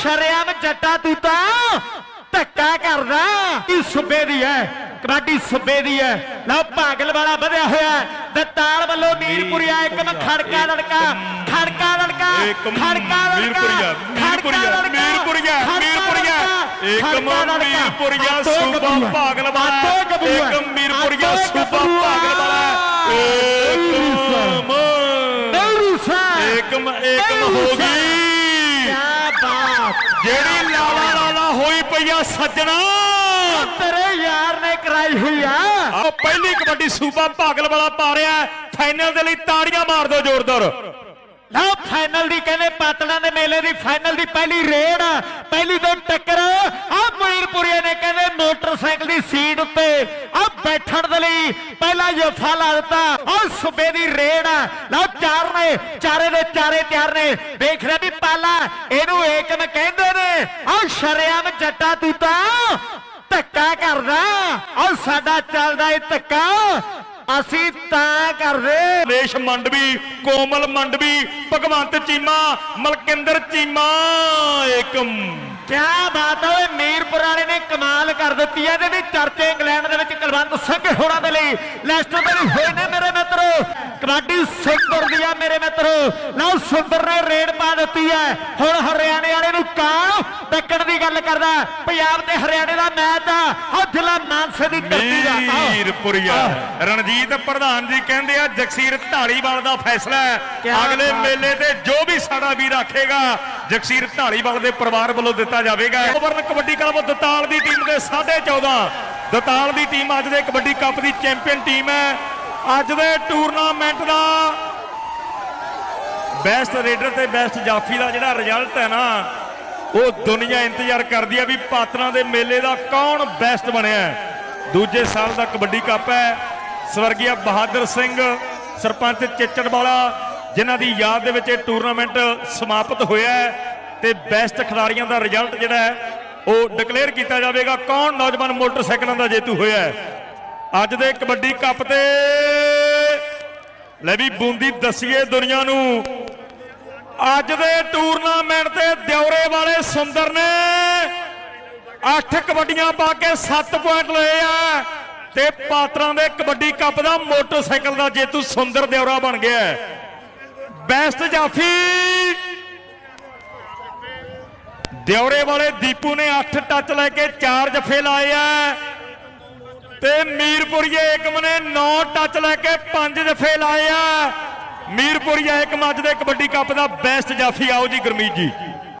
ਸ਼ਰਿਆਮ ਜੱਟਾ ਤੂੰ ਤਾਂ ਧੱਕਾ ਕਰਦਾ ਕੀ ਸੁਬੇ ਦੀ ਹੈ ਕਬੱਡੀ ਸੁਬੇ ਦੀ ਹੈ ਲਓ ਪਾਗਲ ਵਾਲਾ ਵਧਿਆ ਹੋਇਆ ਹੈ। ਦਤਾਲ ਵੱਲੋਂ ਮੀਰਪੁਰੀਆ ਇੱਕਮ ਖੜਕਾ ਲੜਕਾ ਖੜਕਾ ਲੜਕਾ ਏਕਮ ਖੜਕਾ ਲੜਕਾ ਮੀਰਪੁਰੀਆ, ਮੀਰਪੁਰੀਆ, ਖੜਕਾ ਲੜਕਾ, ਮੀਰਪੁਰੀਆ, ਖੜਕਾ ਮੀਰਪੁਰੀਆ, ਲੜਕਾ, ਏਕਮ ਖੜਕਾ ਲੜਕਾ। ਮੀਰਪੁਰੀਆ, ਆਟੋ ਸੂਬਾ ਗੱਭਰੂਆ, ਭਾਗਲ ਵਾਲਾ। Auto Gabhrua, Ekam Mirpuria, auto Suba Gabhrua. ਭਾਗਲ ਵਾਲਾ। ਏਕਮ ਨੌਰੂਸਾ ਏਕਮ ਏਕਮ ਹੋ ਗਈ ਕਿਆ ਬਾਤ ਜਿਹੜੀ ਲਾਲਾ ਲਾਲਾ ਹੋਈ ਪਈਆ ਸੱਜਣਾ। ਤੇਰੇ ਯਾਰ ਨੇ ਕਰਾਈ ਹੋਈ ਆ। ਆ ਪਹਿਲੀ ਕਬੱਡੀ ਸੂਬਾ ਭਾਗਲ ਵਾਲਾ ਪਾ ਰਿਹਾ ਫਾਈਨਲ ਦੇ ਲਈ ਤਾੜੀਆਂ ਮਾਰ ਦਿਓ ਜ਼ੋਰਦਾਰ। ਲਓ ਫਾਈਨਲ ਦੀ ਕਹਿੰਦੇ ਪਾਤੜਾਂ ਦੇ ਮੇਲੇ ਦੀ ਫਾਈਨਲ ਦੀ ਪਹਿਲੀ ਰੇਡ ਪਹਿਲੀ ਤੋਂ ਟੱਕਰ। ਆ ਮੀਰਪੁਰੀਏ ਨੇ ਕਹਿੰਦੇ ਮੋਟਰਸਾਈਕਲ ਦੀ ਸੀਟ ਉੱਤੇ ਆ ਬੈਠਣ ਦੇ ਲਈ ਪਹਿਲਾ ਜਫਾ ਲਾ ਦਿੱਤਾ। ਆ ਸੁਬੇ ਦੀ ਰੇਡ ਲਓ ਚਾਰ ਨੇ, ਚਾਰੇ ਦੇ ਚਾਰੇ ਤਿਆਰ ਨੇ। ਦੇਖ ਰਿਹਾ ਵੀ ਪਾਲਾ, ਇਹਨੂੰ ਏਕਮ ਕਹਿੰਦੇ ਨੇ। ਆ ਸ਼ਰਿਆਮ ਜੱਟਾ ਤੂੰ ਤਾਂ ਧੱਕਾ ਕਰਦਾ। ਆ ਸਾਡਾ ਚੱਲਦਾ ਏ ਧੱਕਾ। ਅਸੀਂ ਤਾਂ ਕਰਦੇ। ਲੇਸ਼ ਮੰਡਵੀ ਕੋਮਲ ਮੰਡਵੀ ਭਗਵੰਤ ਚੀਮਾ ਮਲਕਿੰਦਰ ਚੀਮਾ ਏਕਮ। ਕਿਆ ਬਾਤ ਹੈ ਓਏ ਮੀਰਪੁਰ ਵਾਲੇ ਨੇ ਕਮਾਲ ਕਰ ਦਿੱਤੀ ਹੈ ਇਹਦੇ ਵੀ ਚਰਚੇ ਇੰਗਲੈਂਡ ਦੇ ਵਿੱਚ ਕੁਲਵੰਤ ਸਿੰਘ ਹੋਰਾਂ ਦੇ ਲਈ। ਲੈਸਟਰ ਦੇ ਲਈ ਹੋਏ ਨੇ ਮੇਰੇ ਮਿੱਤਰੋ। ਕਬੱਡੀ ਸੁੰਦਰ ਦੀ ਆ ਮੇਰੇ ਮਿੱਤਰੋ। ਲਓ ਸੁੰਦਰ ਨੇ ਰੇਡ ਪਾ ਦਿੱਤੀ ਹੈ ਹੁਣ ਹਰਿਆਣੇ ਵਾਲੇ ਨੂੰ ਕਾਂ ਟੱਕਣ ਦੀ ਗੱਲ ਕਰਦਾ? ਪੰਜਾਬ ਤੇ ਹਰਿਆਣੇ ਦਾ ਮੈਚ ਆ। ਉਹ ਜ਼ਿਲ੍ਹਾ ਮਾਨਸੇ ਦੀ ਧਰਤੀ ਦਾ। ਮੀਰਪੁਰੀਆ ਰਣਜੀਤ ਪ੍ਰਧਾਨ ਜੀ ਕਹਿੰਦੇ ਆ ਜਗਸੀਰ ਢਾਲੀਵਾਲ ਦਾ ਫੈਸਲਾ ਅਗਲੇ। ਮੇਲੇ ਤੇ ਜੋ ਵੀ ਸਾਡਾ ਵੀਰ ਆਖੇਗਾ ਜਗਸੀਰ ਢਾਲੀਵਾਲ ਦੇ ਪਰਿਵਾਰ ਵੱਲੋਂ ਦਿੱਤਾ ਜਾਵੇਗਾ। ਓਵਰਨ ਕਬੱਡੀ ਕਲੱਬ ਦਤਾਲ ਦੀ ਟੀਮ ਦੇ 14.5 ਦਤਾਲ ਦੀ ਟੀਮ ਅੱਜ ਦੇ ਕਬੱਡੀ ਕੱਪ ਦੀ ਚੈਂਪੀਅਨ ਟੀਮ ਹੈ। ਅੱਜ ਦੇ ਟੂਰਨਾਮੈਂਟ ਦਾ ਬੈਸਟ ਰੇਡਰ ਤੇ ਬੈਸਟ ਜਾਫੀ ਦਾ ਜਿਹੜਾ ਰਿਜ਼ਲਟ ਹੈ ਨਾ ਉਹ ਦੁਨੀਆ ਇੰਤਜ਼ਾਰ ਕਰਦੀ ਹੈ ਵੀ ਪਾਤਰਾਂ ਦੇ ਮੇਲੇ ਦਾ ਕੌਣ ਬੈਸਟ ਬਣਿਆ ਹੈ। ਦੂਜੇ ਸਾਲ ਦਾ ਕਬੱਡੀ ਕੱਪ ਹੈ। ਸਵਰਗੀਆ ਬਹਾਦਰ ਸਿੰਘ, ਸਰਪੰਚ ਚਿੱਚੜਵਾਲਾ ਜਿਨ੍ਹਾਂ ਦੀ ਯਾਦ ਦੇ ਵਿੱਚ ਇਹ ਟੂਰਨਾਮੈਂਟ ਸਮਾਪਤ ਹੋਇਆ ਹੈ ਤੇ ਬੈਸਟ ਖਿਡਾਰੀਆਂ ਦਾ ਰਿਜ਼ਲਟ ਜਿਹੜਾ ਹੈ, ਉਹ ਡਿਕਲੇਅਰ ਕੀਤਾ ਜਾਵੇਗਾ। ਕੌਣ ਨੌਜਵਾਨ ਮੋਟਰਸਾਈਕਲਾਂ ਦਾ ਜੇਤੂ ਹੋਇਆ ਹੈ? ਅੱਜ ਦੇ ਕਬੱਡੀ ਕੱਪ ਤੇ ਲੈ ਵੀ ਬੂੰਦੀ ਦਸੀਏ ਦੁਨੀਆ ਨੂੰ। ਅੱਜ ਦੇ ਟੂਰਨਾਮੈਂਟ ਤੇ ਦਿਉਰੇ ਵਾਲੇ ਸੁੰਦਰ ਨੇ 8 ਕਬੱਡੀਆਂ ਪਾ ਕੇ 7 ਪੁਆਇੰਟ ਲਏ ਆ। ਤੇ ਪਾਤਰਾਂ ਦੇ ਕਬੱਡੀ ਕੱਪ ਦਾ ਮੋਟਰਸਾਈਕਲ ਦਾ ਜੇਤੂ ਸੁੰਦਰ ਦਿਉਰਾ ਬਣ ਗਿਆ ਬੈਸਟ ਜਾਫੀ। ਦਿਉਰੇ ਵਾਲੇ ਦੀਪੂ ਨੇ 8 ਟੱਚ ਲੈ ਕੇ 4 ਜਫੇ ਲਾਏ ਆ। ਤੇ ਮੀਰਪੁਰੀਏ ਏਕਮ ਨੇ 9 ਟੱਚ ਲੈ ਕੇ 5 ਜਫੇ ਲਾਏ ਆ। ਮੀਰਪੁਰੀਆ ਏਕਮ ਅੱਜ ਦੇ ਕਬੱਡੀ ਕੱਪ ਦਾ ਬੈਸਟ ਜਾਫੀ। ਆਓ ਜੀ ਗੁਰਮੀਤ ਜੀ।